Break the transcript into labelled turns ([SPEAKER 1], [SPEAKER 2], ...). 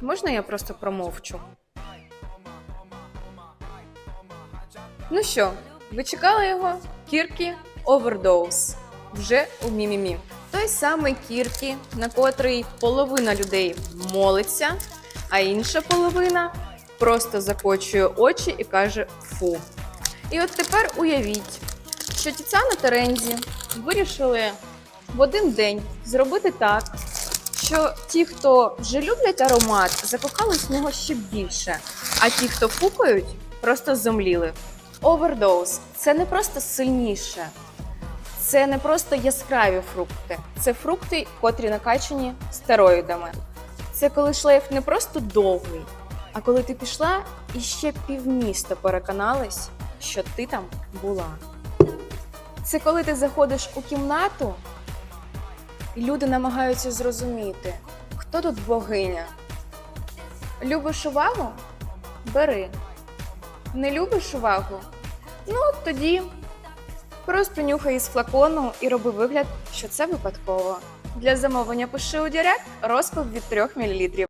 [SPEAKER 1] Можна я просто промовчу? Ну що, ви чекали його? Кіркі Overdose. Вже у Мімімі. Той самий Кіркі, на котрий половина людей молиться, а інша половина просто закочує очі і каже фу. І от тепер уявіть, що Тіцяна та Рензі вирішили в один день зробити так, що ті, хто вже люблять аромат, закохались в нього ще більше, а ті, хто фукають, просто зомліли. Овердоз це не просто сильніше, це не просто яскраві фрукти, це фрукти, котрі накачані стероїдами. Це коли шлейф не просто довгий, а коли ти пішла і ще півміста переконались, що ти там була. Це коли ти заходиш у кімнату, і люди намагаються зрозуміти, хто тут богиня. Любиш увагу? Бери. Не любиш увагу? Ну, тоді просто нюхай із флакону і роби вигляд, що це випадково. Для замовлення пиши у Директ розпил від 3 мл.